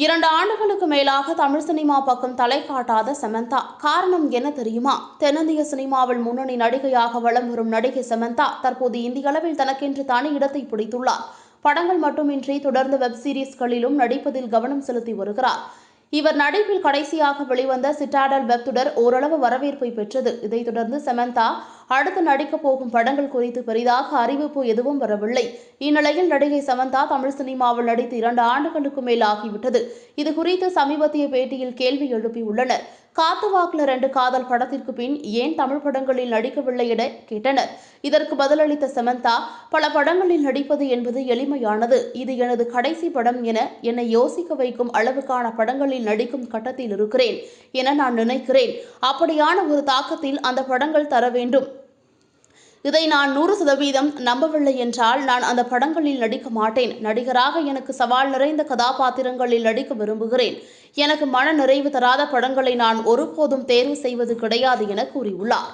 இரண்டு ஆண்டுகளுக்கு மேலாக தமிழ் சினிமா பக்கம் தலை காட்டாத சமந்தா. காரணம் என்ன தெரியுமா? தென்னிந்திய சினிமாவில் முன்னணி நடிகையாக வளம் வரும் நடிகை சமந்தா தற்போது இந்திய அளவில் தனக்கென்று தனி இடத்தை பிடித்துள்ளார். படங்கள் மட்டுமின்றி தொடர்ந்து வெப் சீரிஸ்களிலும் நடிப்பதில் கவனம் செலுத்தி வருகிறார். இவர் நடிப்பில் கடைசியாக வெளிவந்த சிட்டாடல் வெப் தொடர் ஓரளவு வரவேற்பை பெற்றது. இதைத் தொடர்ந்து சமந்தா அடுத்து நடிக்கப் போகும் படங்கள் குறித்து பெரிதாக அறிவிப்பு எதுவும் வரவில்லை. இந்நிலையில் நடிகை சமந்தா தமிழ் சினிமாவில் நடித்து இரண்டு ஆண்டுகளுக்கு மேல் ஆகிவிட்டது. இது குறித்து சமீபத்திய பேட்டியில் கேள்வி எழுப்பியுள்ளனர். காத்து வாக்குல ரெண்டு காதல் படத்திற்கு பின் ஏன் தமிழ் படங்களில் நடிக்கவில்லை என கேட்டனர். இதற்கு பதிலளித்த சமந்தா பல படங்களில் நடிப்பது என்பது எளிமையானது. இது எனது கடைசி படம் என என்னை யோசிக்க வைக்கும் அளவுக்கான படங்களில் நடிக்கும் கட்டத்தில் இருக்கிறேன் என நான் நினைக்கிறேன். அப்படியான ஒரு தாக்கத்தில் அந்த படங்கள் தர வேண்டும். இதை நான் நூறு சதவீதம் நம்பவில்லை என்றால் நான் அந்த படங்களில் நடிக்க மாட்டேன். நடிகராக எனக்கு சவால் நிறைந்த கதாபாத்திரங்களில் நடிக்க விரும்புகிறேன். எனக்கு மன நிறைவு தராத படங்களை நான் ஒருபோதும் தேர்வு செய்வது கிடையாது என கூறியுள்ளார்.